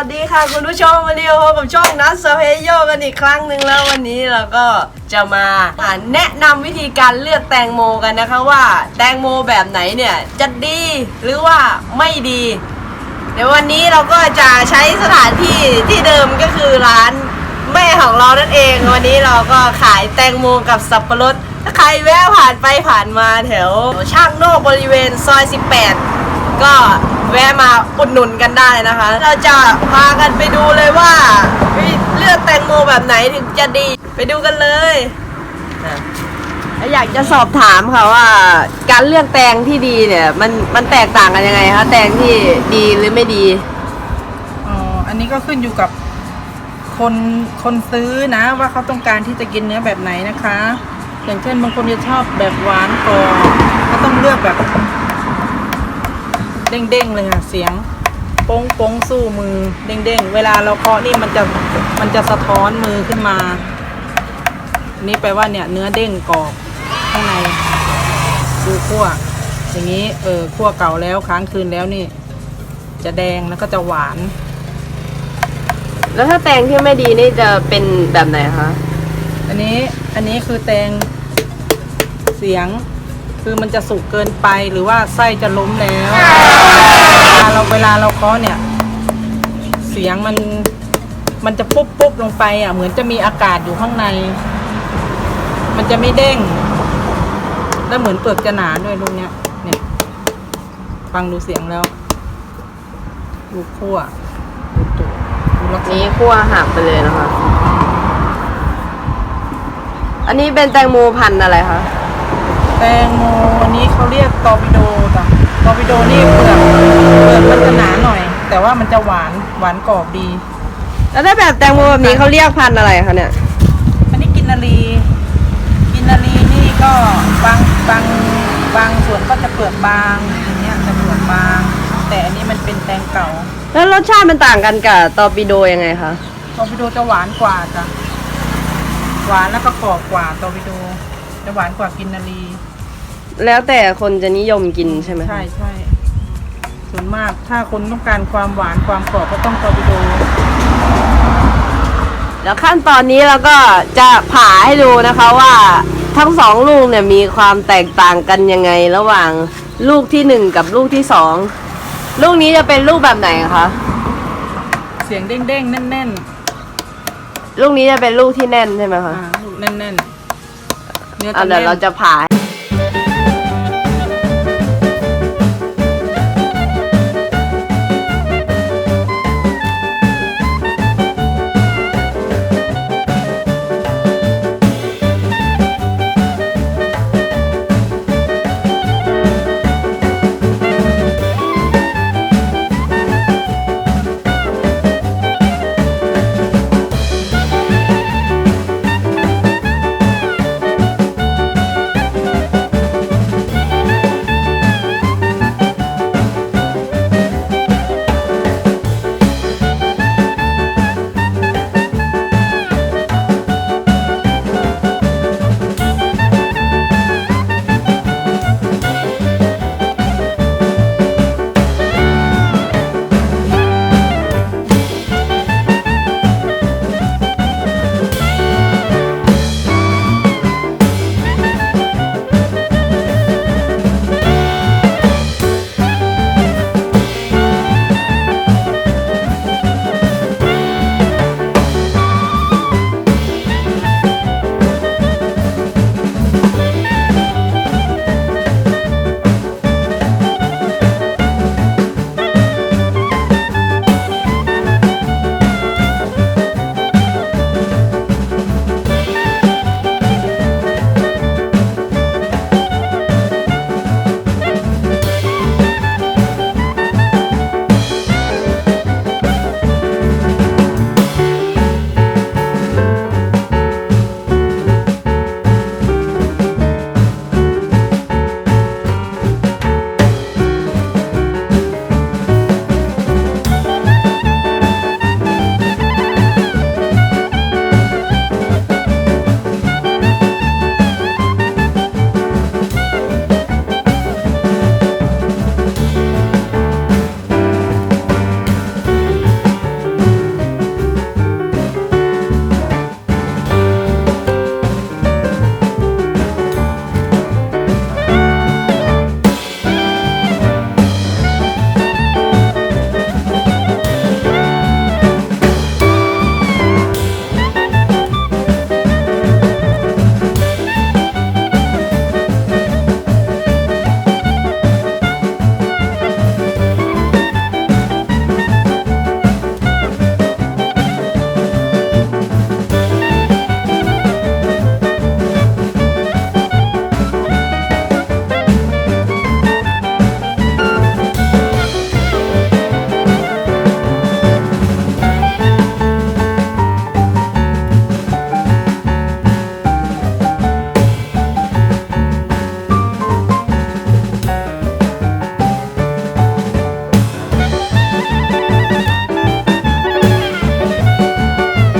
วัสดีค่ะคุณผู้ชมวันนี้พบกับช่องนัทสเพโยกันอีกครั้งหนึ่งแล้ววันนี้เราก็จะมาแนะนำวิธีการเลือกแตงโมกันนะคะว่า แตงโมแบบไหนเนี่ยจะดีหรือว่าไม่ดี เดี๋ยววันนี้เราก็จะใช้สถานที่ที่เดิมก็คือร้านแม่ของเรานั่นเอง วันนี้เราก็ขายแตงโมกับสับปะรดถ้าใครแวะผ่านไปผ่านมาแถวช่างโนกบริเวณซอย 18 ก็ แวะมาอุดหนุนกันได้นะคะ เราจะพากันไปดูเลยว่าเลือกแตงโมแบบไหนถึงจะดี ไปดูกันเลยอะแล้วอยากจะสอบถามค่ะว่า การเลือกแตงที่ดีเนี่ย มันมันแตกต่างกันยังไงคะแตงที่ดีหรือไม่ดีอ๋ออันนี้ก็ขึ้นอยู่กับคนคนซื้อนะ ว่าเขาต้องการที่จะกินเนื้อแบบไหนนะคะ อย่างเช่นบางคนจะชอบแบบหวานกรอบก็ต้องเลือกแบบ เด้งๆเลยค่ะเสียงโป้งโป้งสู้มือเด้งๆ เวลาเราเคาะนี่มันจะมันจะสะท้อนมือขึ้นมา นี่แปลว่าเนี่ยเนื้อเด้งกรอบข้างในดูคั่วอย่างนี้เออคั่วเก่าแล้วค้างคืนแล้วนี่ จะแดงแล้วก็จะหวาน แล้วถ้าแตงที่ไม่ดีนี่จะเป็นแบบไหนคะ อันนี้อันนี้คือแตงเสียง คือมันจะสุกเกินไปหรือว่าไส้จะล้มแล้วเวลาเราเวลาเราเคาะเนี่ย เสียงมันมันจะปุ๊บปุ๊บลงไปอะ เหมือนจะมีอากาศอยู่ข้างใน มันจะไม่เด้ง แล้วเหมือนเปลือกจะหนาด้วยลูกเนี้ยเนี่ยฟังดูเสียงแล้วดูคั่วดูตัวดูลักษนี้คั่วหักไปเลยนะคะ อันนี้เป็นแตงโมพันธุ์อะไรคะ แตงโมอันนี้เขาเรียกตอร์ปิโดจ้ะตอร์ปิโดนี่เปลือกเปลือกมันจะหนาหน่อย แต่ว่ามันจะหวานหวานกรอบดี แล้วถ้าแบบแตงโมแบบนี้เขาเรียกพันธุ์อะไรคะเนี่ย อันนี้กินนารี กินนารีนี่ก็บางบางบางส่วนก็จะเปลือกบางอย่างเงี้ยจะเปลือกบาง แต่อันนี้มันเป็นแตงเก่าแล้วรสชาติมันต่างกันกับตอร์ปิโดยังไงคะตอร์ปิโดจะหวานกว่าจ้ะหวานแล้วก็กรอบกว่าตอร์ปิโด จะหวานกว่ากินนารีแล้วแต่คนจะนิยมกินใช่ไหมคะใช่ใช่ส่วนมากถ้าคนต้องการความหวานความกรอบก็ต้องตอร์ปิโดแล้วขั้นตอนนี้เราก็จะผ่าให้ดูนะคะว่าทั้งสองลูกเนี่ยมีความแตกต่างกันยังไงระหว่างลูกที่หนึ่งกับลูกที่สองลูกนี้จะเป็นลูกแบบไหนคะเสียงเด้งเด้งๆแน่นแน่นลูกนี้จะเป็นลูกที่แน่นใช่ไหมๆคะ อ่าลูกแน่นแน่นๆ เนื้อเอาจะเดี๋ยวเรานจะผ่า